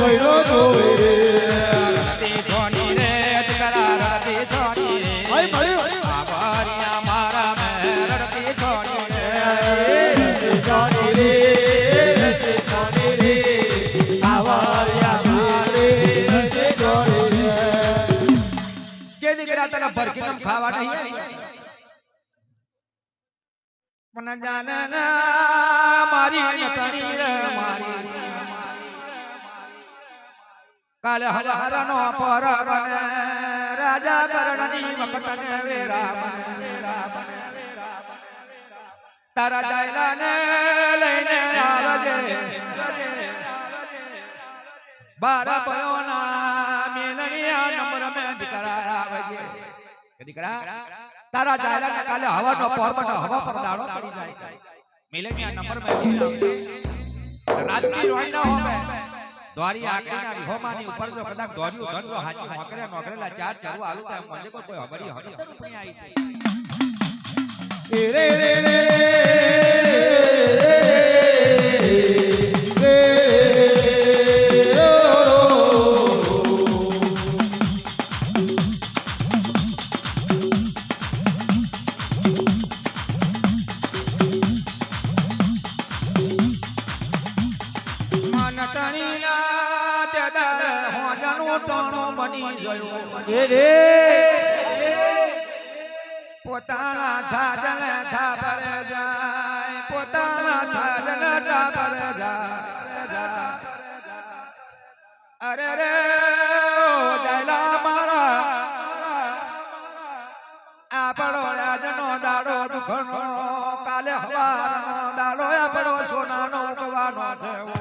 ભૈરો જોવે. રે રડતી છોડી રે દીકરા રડતી છોડી રે ભાઈ મળ્યું આભારિયા મારા મેં રડતી છોડી રે રતે છોડી રે રતે છોડી રે આવારિયા મારે રતે છોડી રે કે દીકરા તને ભરકી ખાવા નહીં મને મારી મારી. કાલે હવારનો પર રને રાજા કરણની વખતને વેરા તારા જાયલાને લઈને આવજે બારા પયોના મેલણિયા નંબર મે દીકરા આવજે. દીકરા તારા જાયલાને કાલે હવાનો પર હવા પર દાડો પડી જાય. મેલણિયા નંબર મે આવજે. રાજની રોઈ ન હોવે દ્વારી આકરીના વિહોમાની ઉપર જો કદાચ દોર્યું ધન જો હાચી નોકરે નોકરેલા ચાર ચારુ આલુ તો મને કોઈ હબડી હડી તો આવી રે રે રે રે. પોતાના છાજને છાપરે જાય. પોતાના છાજને છાપરે જાય. અરે રે જયલા મારા. આપણો રાજનો દાડો દુખનો કાલે હવાનો દાડો આપણો સોનાનો ઉગવાનો છે.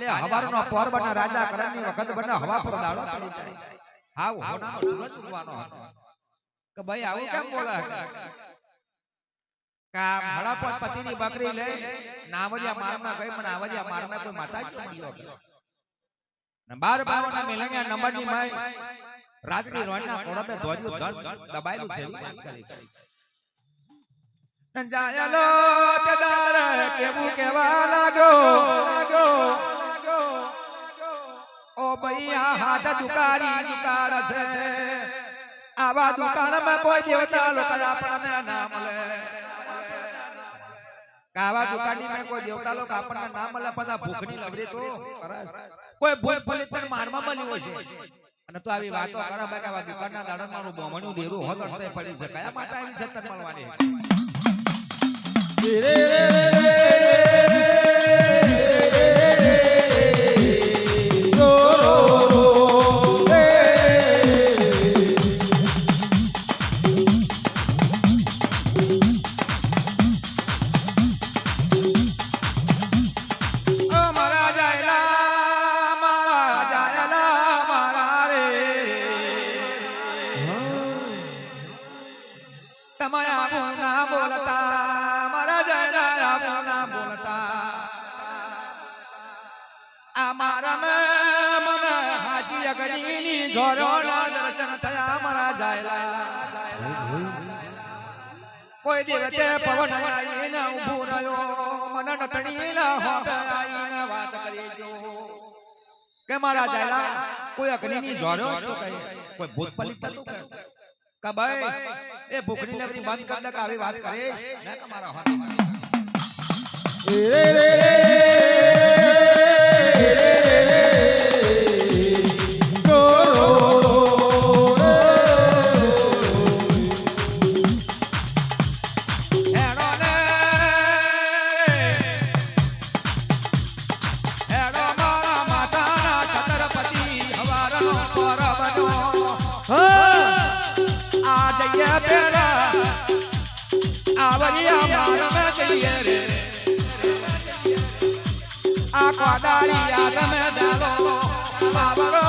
કાલે હવારનો પોરબના રાજા કરણની વખત બના હવા પર દાડો ચડી જાય. હાવ હોનાનો સૂરજ ઉગવાનો હતો. કે ભાઈ આવું કેમ બોલે કા હળપત પતિની બકરી લઈ નાવડિયા મારમાં ગઈ મને આવડિયા મારમાં કોઈ માતાજી મળ્યો કે ને બાર બારોના મેલણિયા નંબરની માય રાજની રોણના કોડમે ધ્વજનું ધન દબાયેલું છે જાયલો તે દાર કેવું કેવા લાગ્યો? ઓ ભૈયા હાથ દુકાળી દુકાળ છે. આવા દુકાળમાં કોઈ દેવતા લોકો આપણને ના મળે કાવા દુકાની માં કોઈ દેવતા લોકો આપણને ના મળે પણ ભૂખની લગડી તો કોઈ ભૂખ ભલે તને મારમાં મળ્યો છે. અને તો આવી વાતો કરે બે કે દુકાળના દાડો મારું બોમણું ડેરું હોત પડ્યું છે. કયા માતા આવી છે તને મળવાની રે કે મારા જાયલા કોઈ અગ્નિની જોડો તો કહે કોઈ ભૂત પલિત તો કહે કે ભાઈ એ ભૂખની લગની બંધ કર દે કે આવી વાત કરે ના કે મારા હાથ રે રે રો જઈએ રે આ કોડારી યાદમે દાલો બાબરો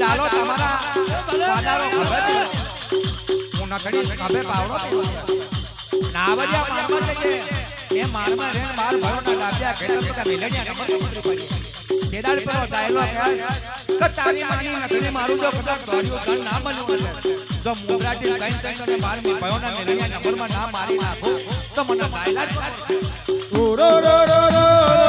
ડાલો તમારા પાદારો ખબર? હું નખડી ખભે પાવડો છે. નાવડિયા મારવા જઈએ. એ મારમાં રેણ બાર ભરોના ડાબ્યા ઘેડા તો મેલડિયા નંબર પકડી પડી. પેલો ડાયલોગ કહે, કે તારી માની નખડી મારું જો કદાચ દોડ્યું ધન ના બન્યું હશે. જો મુગરાજી કઈ કઈ તને બાર મી ભયોના મેલડિયા નંબરમાં ના મારી નાખો તો મને ડાયલા રો રો રો રે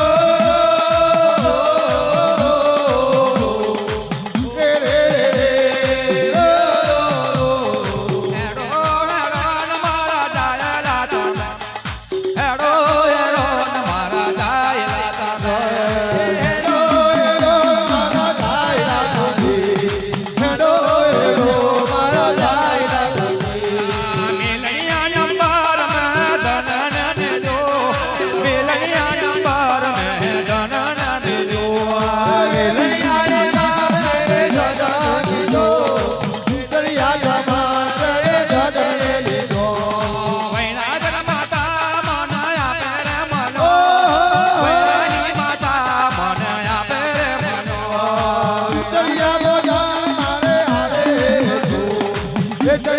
Let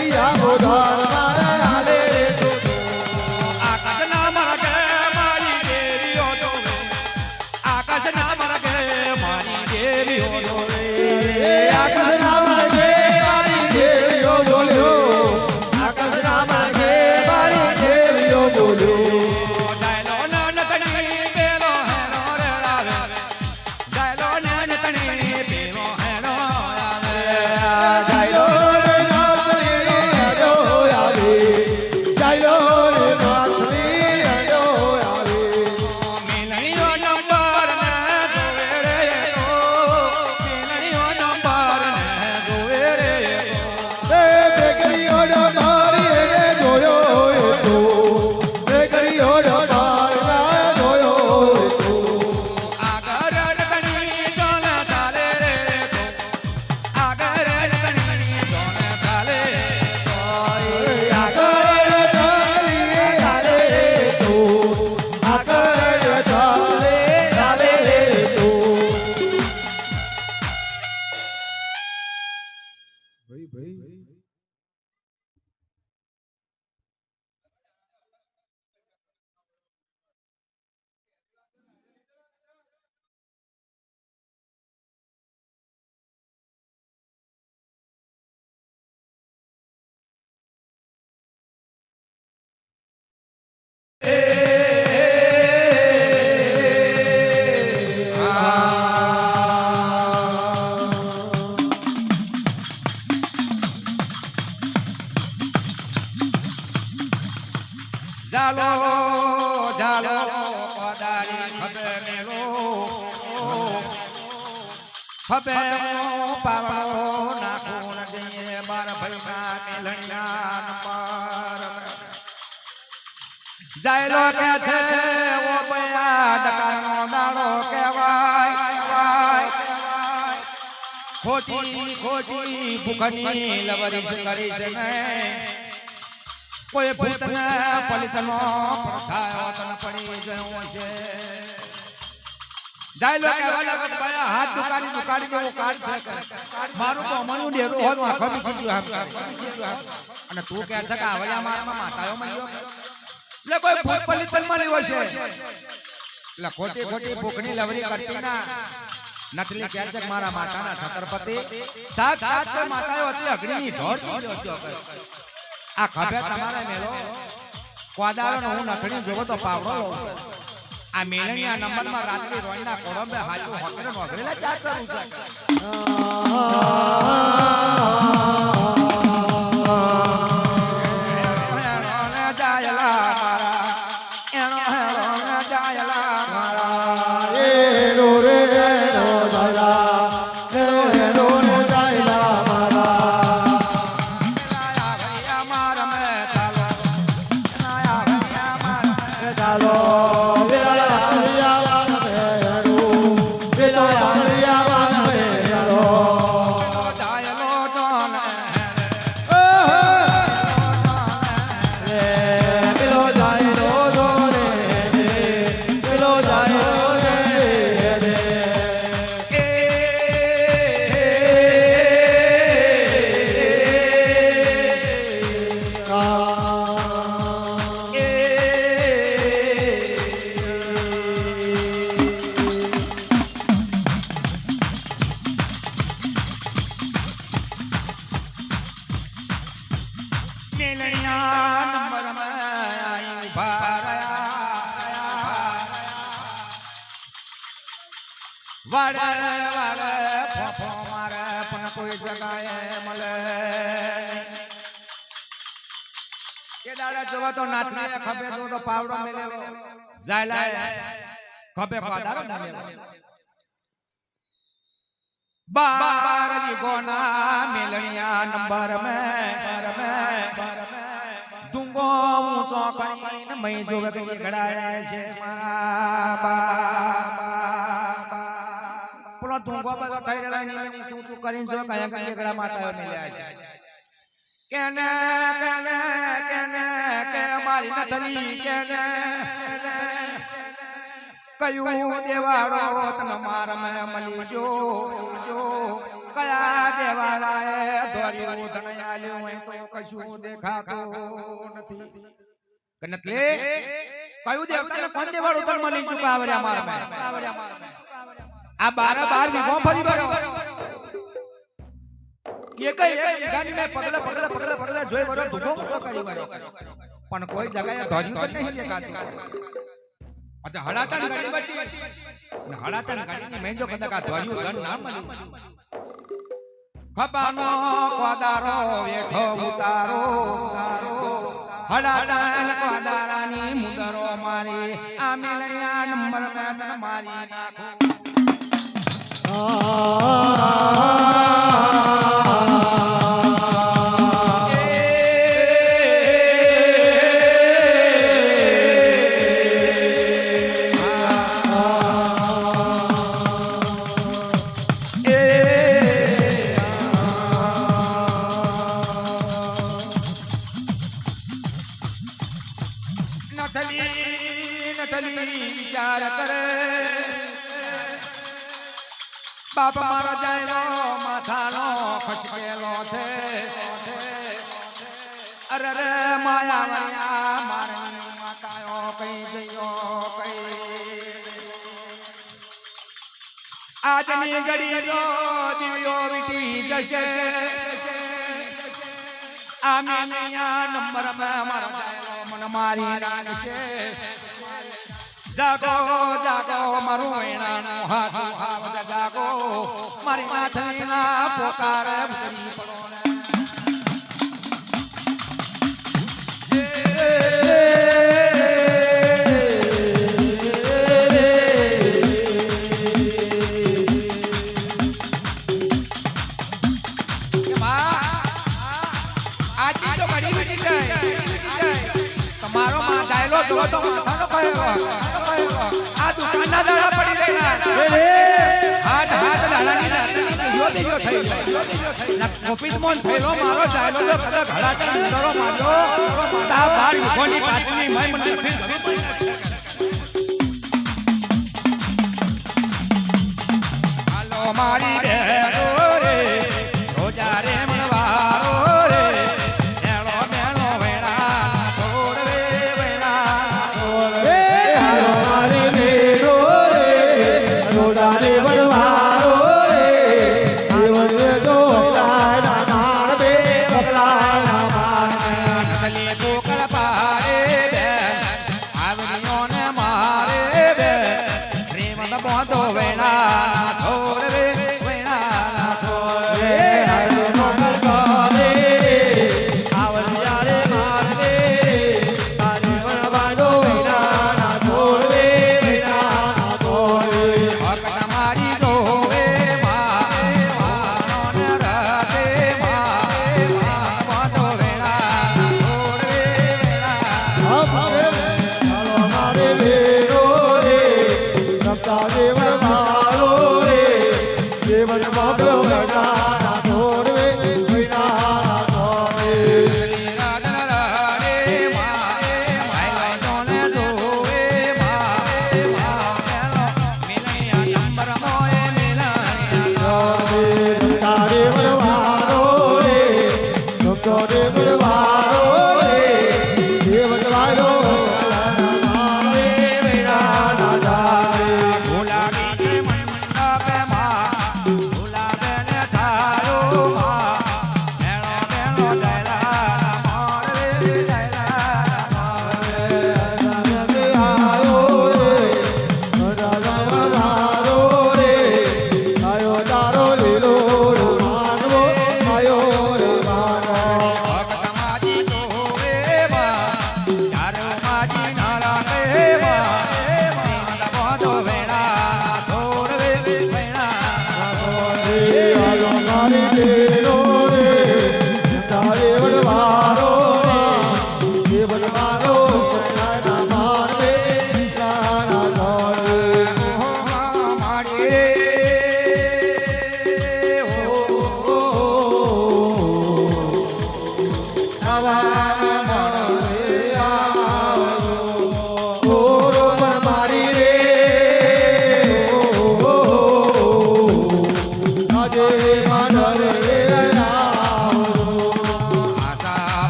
ખબે પાવળો નાખું નદીએ બાર ભૈના મેલણિયા નંબર જાયલો કે છે, ઓ બયા દકાનો દાડો કહેવાય ખોટી ખોટી ભૂખની લવરી કરી છે કોઈ પડી ગયો છે. હાથ દુકાની દુકાની છે મારું તો ડેરું હોત ગયું આમ. અને કહે છે કે આવડિયા મારમાં માતાયો મળ્યો એટલે કોઈ ભૂત પલિતન મળ્યો છે. એટલે ખોટી ખોટી ભૂખની લવરી કરતી ના. નકલી કહે છે મારા માતાના છત્રપતિ. સાત સાત માતાઓ હતી અગ્નિની આ ખભે તમારે મેલો કોદાળો હું નખડી જોવો તો પાવડો લઉં આ મેલણી આ નંબરમાં રાત્રિ રોઈના કોડંબે હાજુ હોટેલ નોકરેલા ચાર કરું છે. વાડે વાડે ફોફો મારે પણ કોઈ જગાએ મળે નહીં. એ દાડા જોવા તો નાથને ખભે જો તો પાવડો મેલેલો જાય લાય ખભે પાદારો મેલેલો બાર ગોના મેલણિયા નંબર મે મે દુંગો ઊંચો કરીને મય જોવે કે ઘડાયા છે મારા બા પેલો દુંગો બધો થઈ રહેલા ને તું તું કરીને છો કયા કયા એકડા માતા મેલ્યા છે. કેને કેને કેને કે મારી નથલી કેને કયું દેવાળો તને માર મે મળી જો જો કયા દેવાળાએ દોર્યું ધન આલ્યું? એ તો કશું દેખાતું નથી. કે નથલે કયું દેવતાને કોણ દેવાળું તને મળી ચૂકા આવર્યા માર મે આ બાર બાર વીઘો ફરી ભર્યો એક એક વીઘાની મેં પગલે પગલે પગલે પગલે જોઈ ભર્યો ધૂકો ઊંચો કરી ભર્યો પણ કોઈ જગ્યાએ ધોર્યું તો નહીં દેખાતું. અચ્છા હડાતન ગાડી બચી અને હડાતન ગાડીની મેં જો કદાચ આ ધોર્યું ધન ના મળ્યું. ખબાનો કોદારો એઠો ઉતારો હડાતન કોદારાની મુદરો મારી. આ મેલણિયા નંબર મેં તને મારી નાખું. আ માયા માયા મારી માતાયો કઈ ગયો કઈ આજની ઘડી દિવ્યો વીટી જશે. આમિયા નંબર મન મારી છે જાગો જાગો, મારું વેણાનું હાથ જાગો. મારી માથલીના પોકાર ભરી પડો. આ દુકાનના દાડા પડી ગયેલા. હાથ હાથ દાડાની રાતની બીજો બીજો થઈ ગયો. ના, ઓફિસમાં થયેલો મારો ડાયલો તો કદાચ ઘડાતા અંદરો મારો તા બાર યુગોની પાછળની મય મને ફીર મારી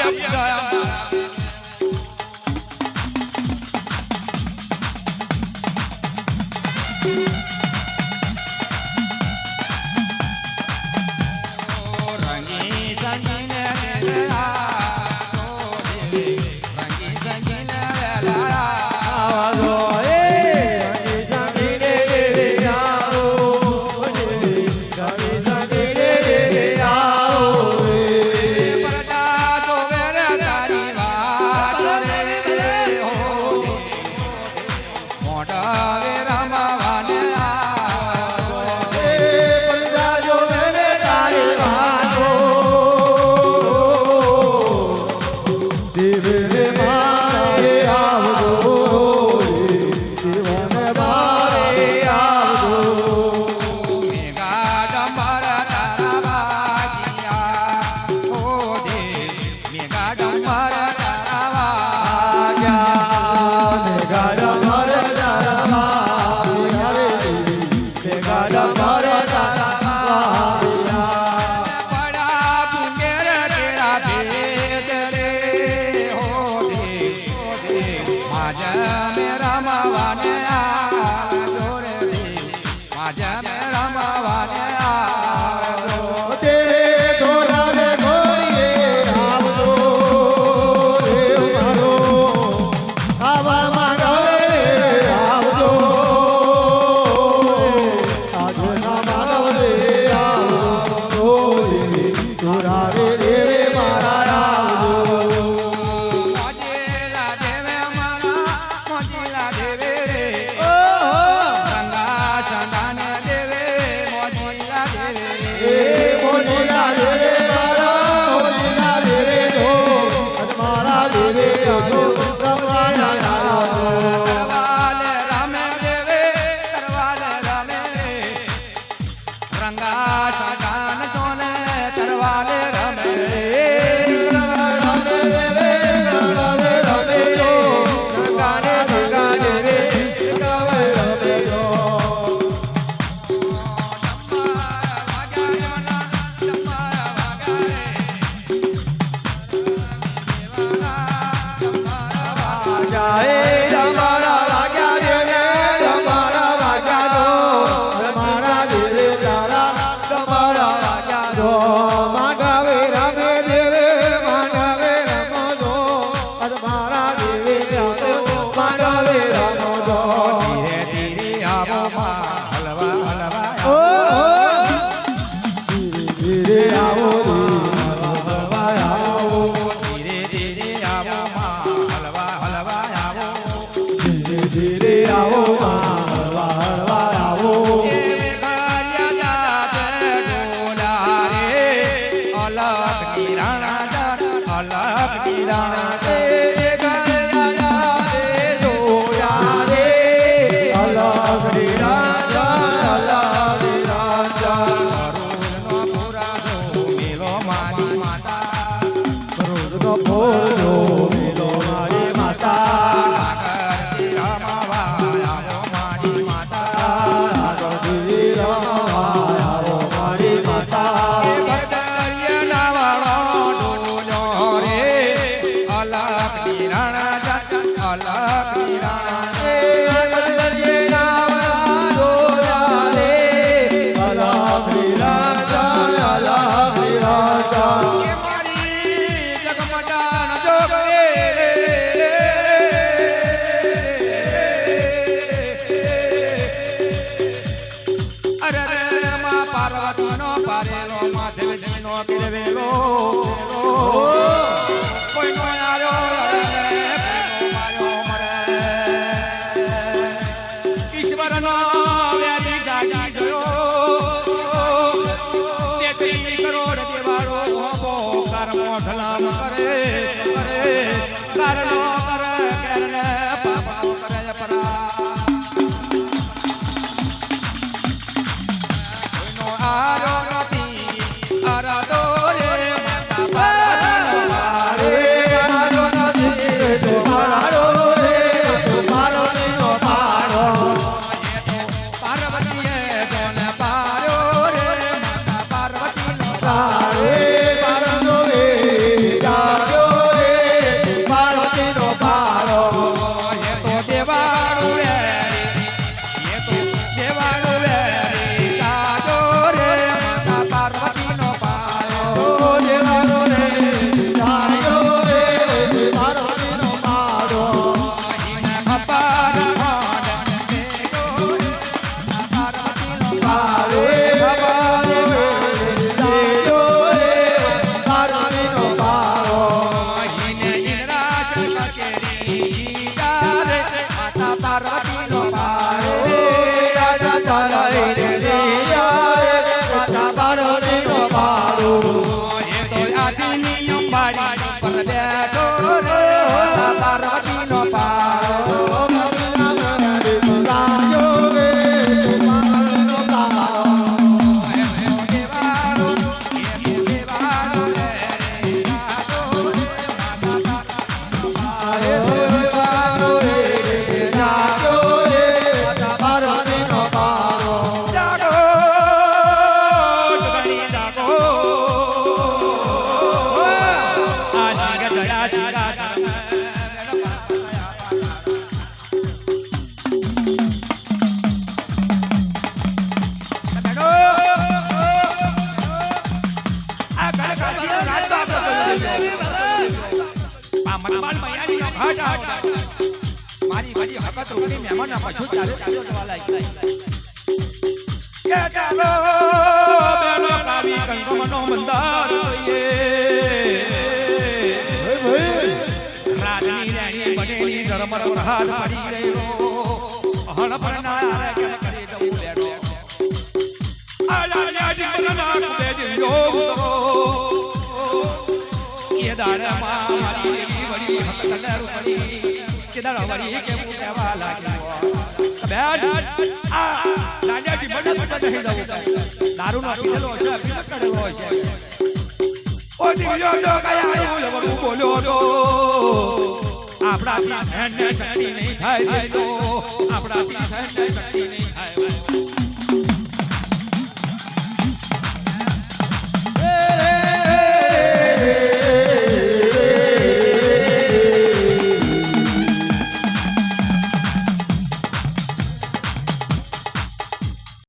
પેલા ભારી પછું ચાલે ચાલે. જવા લાગી કે ચાલો. બેનો કાવી કંકમનો મંદાર જોઈએ. ભાઈ ભાઈ. રાજની રાણી બનેલી ધર્મર પ્રહાર પડી રહ્યો હળપર ના કેમ કરી દઉં લેડો આલા જાજી બનના કુબે જીયો એ દાડમાં મારી વળી હક કલર કે દાડા વળી કે હું કહેવા બેટ આ દાદાજી મને પતા નહીં દઉં દારૂ નો પીધેલો છે પીધા કરેલો છે. ઓ દીવ્યો તો કયા આવ્યો હું બોલ્યો તો આપણા પીઠ ને શક્તિ નહીં થાય તો. આપણા પીઠ ને શક્તિ નહીં થાય Yeah.